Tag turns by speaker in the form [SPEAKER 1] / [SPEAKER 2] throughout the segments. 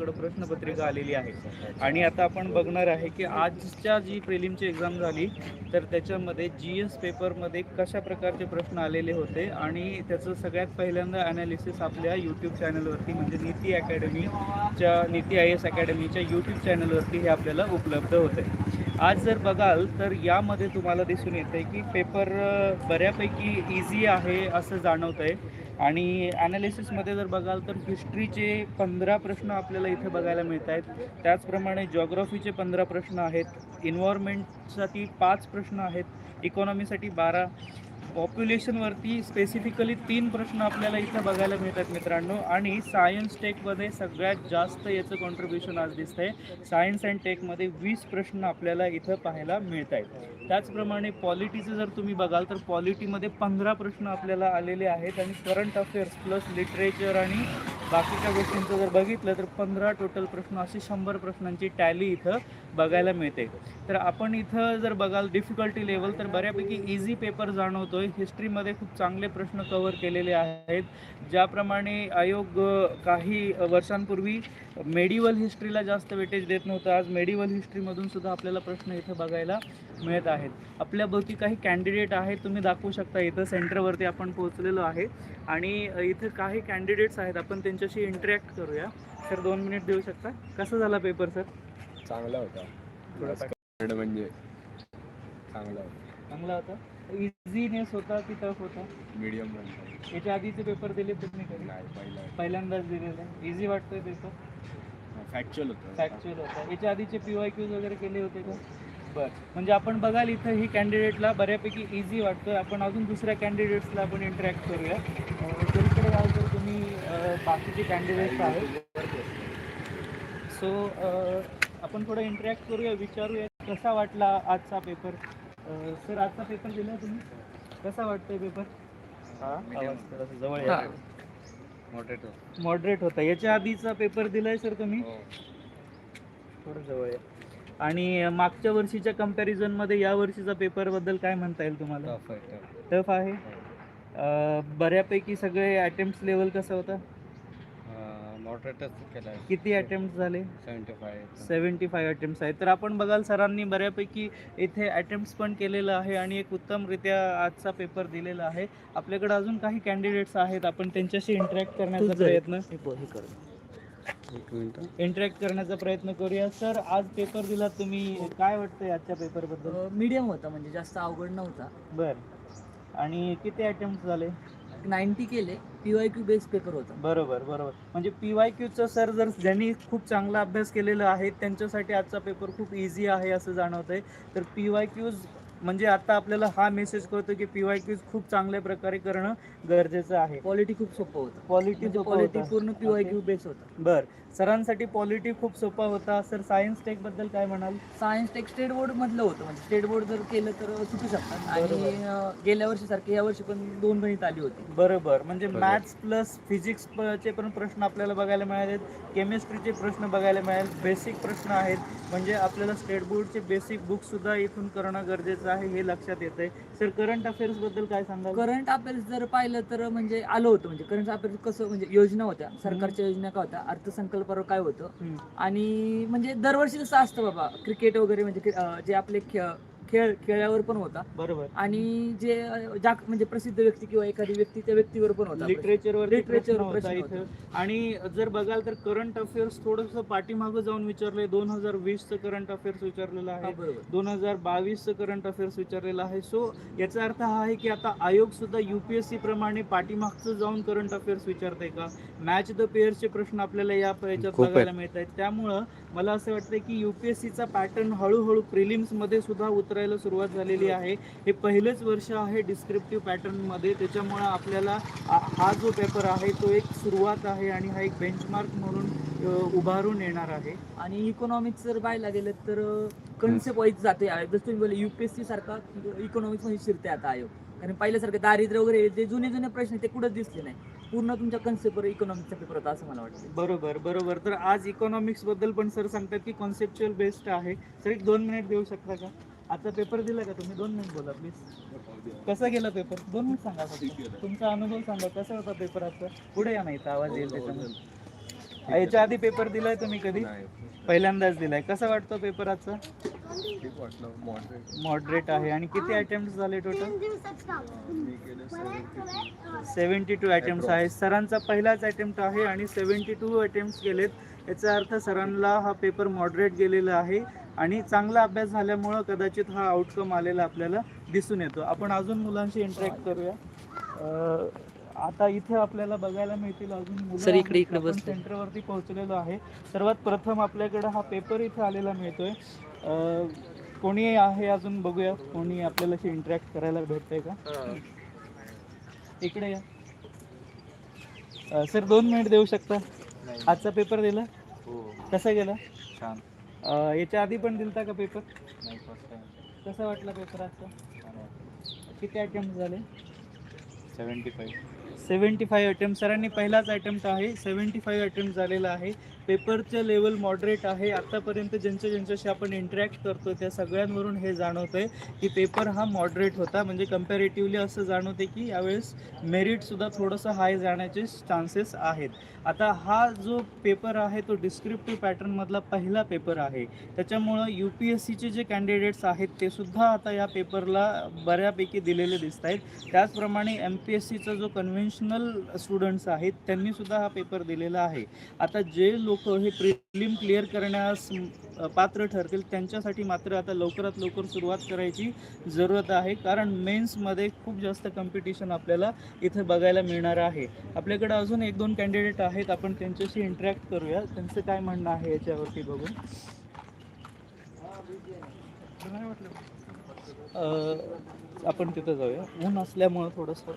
[SPEAKER 1] प्रश्नपत्रिका आलेली आहे. आणि आता आपण बघणार आहे की आजच्या जी प्रिलिमची एक्झाम झाली तर त्याच्यामध्ये जी एस पेपरमध्ये कशा प्रकारचे प्रश्न आलेले होते आणि त्याचं सगळ्यात पहिल्यांदा ॲनालिसिस आपल्या यूट्यूब चॅनलवरती म्हणजे नीती अकॅडमीच्या नीती आय एस अकॅडमीच्या यूट्यूब चॅनलवरती हे आपल्याला उपलब्ध होते. आज जर बघाल तर यामध्ये तुम्हाला दिसून येते की पेपर बऱ्यापैकी इझी आहे असं जाणवतं आहे आणि ॲनालिसिसमध्ये जर बघाल तर हिस्ट्रीचे पंधरा प्रश्न आपल्याला इथे बघायला मिळत आहेत. त्याचप्रमाणे जॉग्रफीचे पंधरा प्रश्न आहेत. इन्व्हायरमेंटसाठी पाच प्रश्न आहेत. इकॉनॉमीसाठी बारा. पॉप्युलेशनवरती स्पेसिफिकली तीन प्रश्न आपल्याला इथं बघायला मिळतात मित्रांनो. आणि सायन्स टेकमध्ये सगळ्यात जास्त याचं कॉन्ट्रीब्युशन आज दिसतंय. सायन्स अँड टेकमध्ये वीस प्रश्न आपल्याला इथं पाहायला मिळत आहेत त्याचप्रमाणे पॉलिटीचं जर तुम्ही बघाल तर पॉलिटीमध्ये पंधरा प्रश्न आपल्याला आलेले आहेत. आणि करंट अफेअर्स प्लस लिटरेचर आणि बाकीच्या गोष्टींचं जर बघितलं तर पंधरा टोटल प्रश्न असे शंभर प्रश्नांची टॅली इथं बघायला मिळते. तर आपण इथं जर बघाल डिफिकल्टी लेवल तर बऱ्यापैकी इझी पेपर जाणवतोय. हिस्ट्रीमध्ये खूप चांगले प्रश्न कव्हर केलेले आहेत. ज्याप्रमाणे आयोग काही वर्षांपूर्वी मेडिवल हिस्ट्रीला जास्त वेटेज देत नव्हतं. आज मेडिवल हिस्ट्रीमधून सुद्धा आपल्याला प्रश्न इथं बघायला मिळत आहेत. आपल्या भोवती काही कॅन्डिडेट आहेत तुम्ही दाखवू शकता. इथं सेंटरवरती आपण पोहोचलेलो आहे. आणि इथं काही कॅन्डिडेट्स आहेत. आपण त्यांच्याशी इंटरॅक्ट करूया. सर दोन मिनिट देऊ शकता? कसा झाला पेपर सर?
[SPEAKER 2] चांगला होता. म्हणजे चांगला होता.
[SPEAKER 1] चांगला होता. इझीनेस होता की टफ होता?
[SPEAKER 2] मीडियम
[SPEAKER 1] याच्या आधीचे पेपर दिले तुम्ही कधी?
[SPEAKER 2] नाही पहिला
[SPEAKER 1] पहिल्यांदाच दिलेले. इझी वाटतोय पेपर
[SPEAKER 2] फॅक्च्युअल होतं.
[SPEAKER 1] फॅक्च्युअल होता. याच्या आधीचे पी वाय क्यूज वगैरे केले होते का? बरं. म्हणजे आपण बघाल इथं ही कॅन्डिडेटला बऱ्यापैकी इझी वाटतोय. आपण अजून दुसऱ्या कॅन्डिडेट्सला आपण इंटरॅक्ट करूया. अं, दुसरीकडे जाल तर तुम्ही बाकीचे कॅन्डिडेट्स आहेत. सो आपण थोडं इंटरॅक्ट करूया विचारूया कसा वाटला आजचा पेपर सर आजचा पेपर दिला तुम्ही? कसा वाटतोय पेपर आवाज थोडासा जवळ या
[SPEAKER 2] मोठेट
[SPEAKER 1] मॉडरेट होता. याच्या आधीचा पेपर दिलाय सर तुम्ही?
[SPEAKER 2] हो.
[SPEAKER 1] थोडं जवळ या. आणि मागच्या वर्षीच्या comparison मध्ये या वर्षीचा पेपरबद्दल काय म्हणता येईल तुम्हाला?
[SPEAKER 2] टफ आहे टफ
[SPEAKER 1] टफ आहे? अं, बऱ्यापैकी सगळे अटेम्प्ट लेवल कसं होतं?
[SPEAKER 2] केला
[SPEAKER 1] किती अटेम्प्ट झाले?
[SPEAKER 2] Seventy five
[SPEAKER 1] seventy five attempts आहेत. तर आपण बघाल सरांनी बऱ्यापैकी इथे अटेम्प्ट्स पण केलेलं आहे आणि एक उत्तमरित्या आजचा पेपर दिलेला आहे. आपल्याकडे अजून काही कॅन्डिडेट्स आहेत. आपण त्यांच्याशी इंटरॅक्ट करण्याचा प्रयत्न
[SPEAKER 2] एक मिनिट.
[SPEAKER 1] इंटरॅक्ट करण्याचा प्रयत्न करूया. सर आज पेपर दिला तुम्ही. काय वाटतंय आजच्या पेपरबद्दल?
[SPEAKER 3] मीडियम होता म्हणजे जास्त अवघड नव्हता.
[SPEAKER 1] बर. आणि किती अटेम्प्ट झाले?
[SPEAKER 3] नाईन्टी केले P Y Q base paper होता.
[SPEAKER 1] बरोबर बरोबर. म्हणजे पी वाय क्यूचं सर जर ज्यांनी खूप चांगला अभ्यास केलेला आहे त्यांच्यासाठी आजचा पेपर खूप इझी आहे असं जाणवत आहे तर पी वाय क्यूज म्हणजे आता आपल्याला हा मेसेज कळतो की पी वाय क्यूज खूप चांगल्या प्रकारे करणं गरजेचं आहे.
[SPEAKER 3] क्वालिटी खूप सोपं होतं.
[SPEAKER 1] क्वालिटी
[SPEAKER 3] म्हणजे क्वालिटी पूर्ण P Y
[SPEAKER 1] Okay.
[SPEAKER 3] Q base होता.
[SPEAKER 1] बर. सरांसाठी पॉलिटी खूप सोपा होता. सर सायन्स टेकबद्दल काय म्हणाल?
[SPEAKER 3] सायन्स टेक स्टेट बोर्ड मधलं होतं. म्हणजे स्टेट बोर्ड जर केलं तर चुकू शकतात. आणि गेल्या वर्षी सारखे या वर्षी पण दोन गणित आली होती.
[SPEAKER 1] बरोबर. म्हणजे. मॅथ्स प्लस फिजिक्स चे पण प्रश्न आपल्याला बघायला मिळालेत केमिस्ट्रीचे प्रश्न बघायला मिळाले बेसिक प्रश्न आहेत. म्हणजे आपल्याला स्टेट बोर्डचे बेसिक बुक सुद्धा इथून करणं गरजेचं आहे हे लक्षात येत आहे सर करंट अफेअर्सबद्दल काय सांगाल?
[SPEAKER 3] करंट अफेअर्स जर पाहिलं तर म्हणजे आलं होतं म्हणजे. करंट अफेअर्स कसं म्हणजे योजना होत्या. सरकारच्या योजना काय होत्या? अर्थसंकल्पावर काय होतं. आणि म्हणजे दरवर्षी जसं असतं बाबा? क्रिकेट वगैरे म्हणजे जे आपले खेळ खेळावर पण होता.
[SPEAKER 1] बरोबर.
[SPEAKER 3] आणि जे जाग म्हणजे प्रसिद्ध व्यक्ती किंवा एखादी व्यक्ती त्या व्यक्तीवर पण होता.
[SPEAKER 1] लिटरेचरवर इथं. आणि जर बघाल तर करंट अफेअर्स थोडंसं पाठीमागं जाऊन विचारलंय. दोन हजार वीसचं करंट अफेअर्स विचारलेलं आहे.
[SPEAKER 3] बरोबर.
[SPEAKER 1] दोन हजार बावीसचं करंट अफेअर्स विचारलेलं आहे. सो याचा अर्थ हा आहे की आता आयोग सुद्धा युपीएससी प्रमाणे पाठीमागचं जाऊन करंट अफेअर्स विचारतंय का? मॅच द पेअर्सचे प्रश्न आपल्याला या याच्यात. बघायला मिळत आहेत त्यामुळं मला असं वाटतं की युपीएससीचा पॅटर्न हळूहळू प्रिलिम्समध्ये सुद्धा उतरायला सुरुवात झालेली आहे. हे पहिलेच वर्ष आहे डिस्क्रिप्टिव्ह पॅटर्नमध्ये. त्याच्यामुळं आपल्याला हा जो पेपर आहे तो एक सुरुवात आहे आणि हा एक बेंचमार्क म्हणून उभारून येणार आहे.
[SPEAKER 3] आणि इकॉनॉमिक्स जर पाहायला गेलं तर कन्सेप्ट वाईज जाते. जसं तुम्ही बोलले युपीएससी सारखा इकॉनॉमिक्समध्ये शिरते आता आयोग. कारण पहिल्यासारखं दारिद्र्य वगैरे जे जुने जुने प्रश्न ते कुठंच दिसले नाही. पूर्ण तुमच्या कन्सेप्टवर इकॉनॉमिक्सचा पेपर होता असं मला वाटतं.
[SPEAKER 1] बरोबर बरोबर. तर आज इकॉनॉमिक्सबद्दल पण सर सांगतात की कॉन्सेप्च्युअल बेस्ड आहे. सर एक दोन मिनिट देऊ शकता का? आता पेपर दिला का तुम्ही? दोन मिनिट बोला प्लीज कसा गेला पेपर? दोन मिनिट सांगा फक्त. तुमचा अनुभव सांगा कसा होता पेपर आजचा पुढे या नाही आवाज येईल त्याच्यामध्ये याच्या आधी पेपर दिलाय तुम्ही कधी? पहिल्यांदाच दिलाय. कसा वाटतो पेपर आजचा?
[SPEAKER 2] मॉडरेट
[SPEAKER 1] मॉडरेट आहे. आणि किती अटेम्प्ट झाले टोटल
[SPEAKER 2] सेवन्टी
[SPEAKER 1] टू अटेम्प्ट आहे सरांचा पहिलाच अटेम्प्ट आहे आणि सेवन्टी टू अटेम्प्ट गेलेत. याचा अर्थ सरांना हा पेपर मॉडरेट गेलेला आहे. आणि चांगला अभ्यास झाल्यामुळं कदाचित हा आउटकम आलेला आपल्याला दिसून येतो. आपण अजून मुलांशी इंटरॅक्ट करूया. अं, आता इथे आपल्याला बघायला मिळतील अजून मुलं
[SPEAKER 3] सर, इकडे-. इकडे.
[SPEAKER 1] सेंटरवरती पोहोचलेलो आहे. सर्वात प्रथम आपल्याकडे हा पेपर इथे आलेला मिळतोय. अं, कोणी आहे अजून बघूया? कोणी आपल्याला इंटरॅक्ट करायला भेटतंय का? इकडे या. सर दोन मिनिट देऊ शकता? आजचा पेपर दिला?
[SPEAKER 2] हो.
[SPEAKER 1] कसा गेला?
[SPEAKER 2] छान.
[SPEAKER 1] अ, याच्या आधी पण दिलता का पेपर
[SPEAKER 2] नाही फर्स्ट टाइम
[SPEAKER 1] कसा वाटला पेपर आजचा? किती अटेम्प्ट झाले?
[SPEAKER 2] Seventy five
[SPEAKER 1] seventy five attempt सरांनी पहिलाच अटेम्प्ट आहे. सेवन्टी फाईव्ह अटेम्प्ट झालेला आहे. पेपरचं लेवल मॉडरेट आहे. आत्तापर्यंत ज्यांच्या ज्यांच्याशी आपण इंटरॅक्ट करतो त्या सगळ्यांवरून हे जाणवतंय की पेपर हा मॉडरेट होता. म्हणजे कम्पॅरेटिव्हली असं जाणवते की यावेळेस मेरिटसुद्धा थोडंसं हाय जाण्याचे चान्सेस आहेत. आता हा जो पेपर आहे तो डिस्क्रिप्टिव्ह पॅटर्नमधला पहिला पेपर आहे. त्याच्यामुळं यू पी एस सीचे जे कॅन्डिडेट्स आहेत ते सुद्धा आता या पेपरला बऱ्यापैकी दिलेले दिसत आहेत त्याचप्रमाणे एम पी एस सीचा जो कन्व्हेन्शनल स्टुडंट्स आहेत त्यांनी सुद्धा हा पेपर दिलेला आहे. आता जे लोक हे प्रिलिम क्लिअर करण्यास पात्र ठरतील त्यांच्यासाठी मात्र आता लवकरात लवकर सुरुवात करायची जरूरत आहे. कारण मेन्समध्ये खूप जास्त कॉम्पिटिशन आपल्याला इथे बघायला मिळणार आहे. आपल्याकडे अजून एक दोन कॅन्डिडेट आहेत आपण त्यांच्याशी इंटरॅक्ट करूया. त्यांचं काय म्हणणं आहे याच्यावरती बघून? आपण तिथं जाऊया. ऊन असल्यामुळं थोडंसं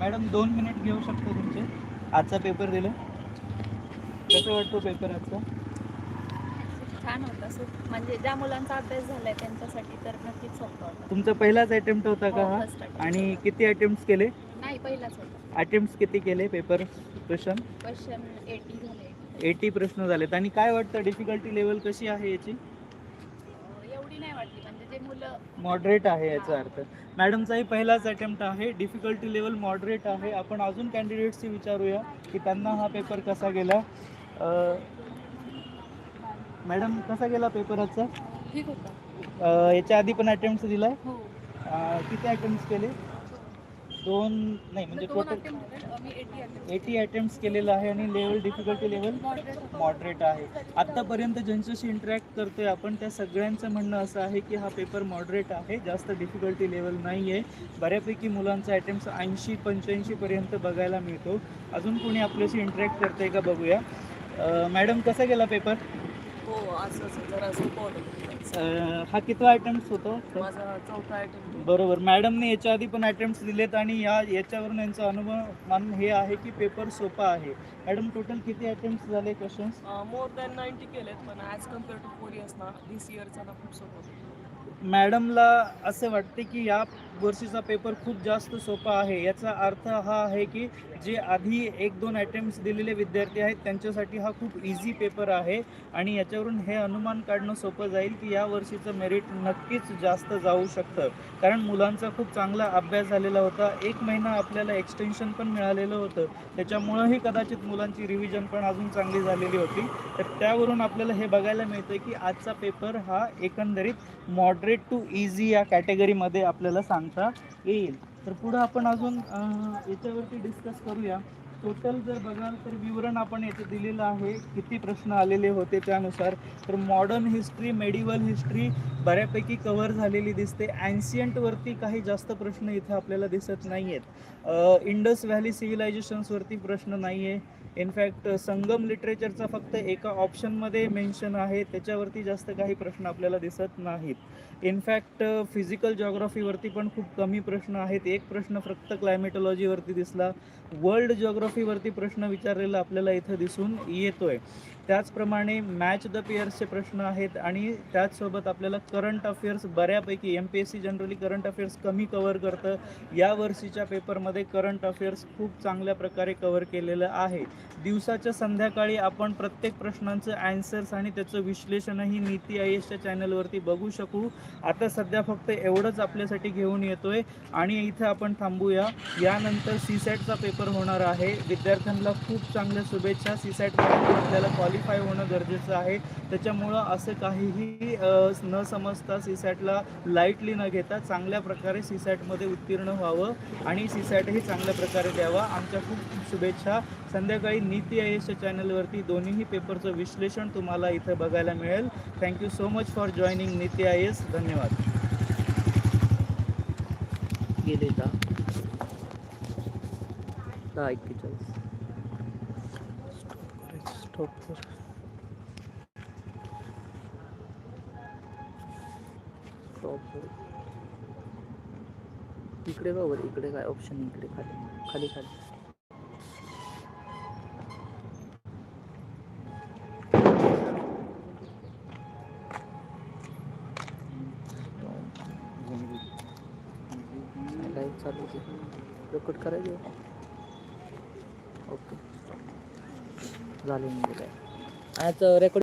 [SPEAKER 1] मॅडम दोन मिनिट घेऊ शकतो तुमचे? आजचा पेपर दिला. कसं वाटतो पेपर आजचा?
[SPEAKER 4] छान होता सर म्हणजे ज्या मुलांचा अभ्यास झालाय त्यांच्यासाठी तर नक्कीच सोपं होतं.
[SPEAKER 1] तुमचा पहिलाच अटेम्प्ट होता का
[SPEAKER 4] हो,
[SPEAKER 1] हा?
[SPEAKER 4] first attempt.
[SPEAKER 1] आणि किती अटेम्प्ट केले?
[SPEAKER 4] नाही पहिलाच होता.
[SPEAKER 1] अटेम्प्ट किती केले पेपर? क्वेश्चन?
[SPEAKER 4] क्वेश्चन एटी झाले.
[SPEAKER 1] एटी प्रश्न झालेत. आणि काय वाटतं डिफिकल्टी लेवल कशी आहे याची?
[SPEAKER 4] एवढी नाही वाटली म्हणजे जे मुलं
[SPEAKER 1] मॉडरेट आहे याचा अर्थ. मॅडमचाही पहिलाच अटेम्प्ट आहे. डिफिकल्टी लेवल मॉडरेट आहे. आपण अजून कॅन्डिडेट्सची विचारूया की त्यांना हा पेपर कसा गेला? मॅडम कसा गेला पेपर आजचा?
[SPEAKER 4] ठीक होता.
[SPEAKER 1] याच्या आधी पण अटेम्प्ट दिलाय?
[SPEAKER 4] हो.
[SPEAKER 1] किती अटेम्प्ट केले? दोन नाही म्हणजे टोटल
[SPEAKER 4] एटी अटेम्प्ट
[SPEAKER 1] केलेलं आहे आणि लेवल डिफिकल्टी लेवल
[SPEAKER 4] मॉडरेट
[SPEAKER 1] आहे. आत्तापर्यंत ज्यांच्याशी इंटरॅक्ट करतोय आपण त्या सगळ्यांचं म्हणणं असं आहे की हा पेपर मॉडरेट आहे जास्त डिफिकल्टी लेवल नाही आहे बऱ्यापैकी मुलांचा अटेम्प्ट ऐंशी पंच्याऐंशीपर्यंत बघायला मिळतो. अजून कोणी आपल्याशी इंटरॅक्ट करतंय का बघूया? मॅडम कसा गेला पेपर
[SPEAKER 5] हो असं असं जरा
[SPEAKER 1] अं, हा कितवा अटेम्प्ट होतो?
[SPEAKER 5] माझा चौथा आयटम
[SPEAKER 1] बरोबर. मॅडमने याच्या आधी पण अटेम्प्ट दिलेत आणि या याच्यावरून यांचा अनुभव मान हे आहे की पेपर सोपा आहे. मॅडम टोटल किती अटेम्प्ट झाले क्वेश्चन्स
[SPEAKER 5] मोर दॅन नाईन्टी केलेत पण ॲज कंपेअर टू फोर इयर्सना दिस इयरचा ना खूप सोपं
[SPEAKER 1] मॅडमला असं वाटते की या वर्षीचा पेपर खूप जास्त सोपा आहे. याचा अर्थ हा आहे की जे आधी एक दोन अटेम्प्ट दिलेले विद्यार्थी आहेत त्यांच्यासाठी हा खूप इझी पेपर आहे आणि याच्यावरून हे अनुमान काढणं सोपं जाईल की या वर्षीचं मेरिट नक्कीच जास्त जाऊ शकतं. कारण मुलांचा खूप चांगला अभ्यास झालेला होता. एक महिना आपल्याला एक्सटेन्शन पण मिळालेलं होतं. त्याच्यामुळंही कदाचित मुलांची रिव्हिजन पण अजून चांगली झालेली होती. तर त्यावरून आपल्याला हे बघायला मिळतं की आजचा पेपर हा एकंदरीत मॉडरेट टू इझी या कॅटेगरीमध्ये आपल्याला सांगता येईल. तर पुढं आपण अजून याच्यावरती डिस्कस करूया. टोटल जर बघाल तर विवरण आपण येथे दिलेलं आहे. किती प्रश्न आलेले होते त्यानुसार. तर मॉडर्न हिस्ट्री मेडिवल हिस्ट्री बऱ्यापैकी कव्हर झालेली दिसते. ॲन्शियंटवरती काही जास्त प्रश्न इथे आपल्याला दिसत नाही आहेत इंडस व्हॅली सिव्हिलायझेशन्सवरती प्रश्न नाही आहे इनफॅक्ट संगम लिटरेचरचा फक्त एका ऑप्शनमध्ये मेन्शन आहे त्याच्यावरती जास्त काही प्रश्न आपल्याला दिसत नाहीत. इनफॅक्ट फिजिकल जॉग्रफीवरती पण खूप कमी प्रश्न आहेत. एक प्रश्न फक्त क्लायमेटॉलॉजीवरती दिसला. वर्ल्ड जॉग्रफीवरती प्रश्न विचारलेला आपल्याला इथं दिसून येतोय. त्याचप्रमाणे मॅच द पेयर्सचे प्रश्न आहेत आणि त्याचसोबत आपल्याला करंट अफेअर्स बऱ्यापैकी M P S C generally current affairs कमी कवर करतं. या वर्षीच्या पेपरमध्ये करंट अफेअर्स खूप चांगल्या प्रकारे कवर केलेलं आहे. दिवसाच्या संध्याकाळी आपण प्रत्येक प्रश्नांचं अँसर्स आणि त्याचं विश्लेषणही नीती आय एसच्या चॅनलवरती बघू शकू. आता सध्या फक्त एवढंच आपल्यासाठी घेऊन येतोय आणि इथं आपण थांबूया. यानंतर सी सॅटचा पेपर होणार आहे. विद्यार्थ्यांना खूप चांगल्या शुभेच्छा. सी सॅटमध्ये आपल्याला क्वालिफाय होणं गरजेचं आहे. त्याच्यामुळं असं काहीही न समजता सी सॅटला लाईटली न घेता चांगल्या प्रकारे सी सॅटमध्ये उत्तीर्ण व्हावं आणि सी सॅटही चांगल्या प्रकारे द्यावा. आमच्या खूप शुभेच्छा. संध्याकाळी नीती आय एसच्या चॅनलवरती दोन्हीही पेपरचं विश्लेषण तुम्हाला इथं बघायला मिळेल. Thank you so much for joining Niti I S धन्यवाद.
[SPEAKER 3] गेले का? दहा स्टॉप इकडे बघ बरं, इकडे काय ऑप्शन इकडे खाली खाली खाली रेकॉर्ड करायचं ओके झाले म्हणजे काय आता रेकॉर्ड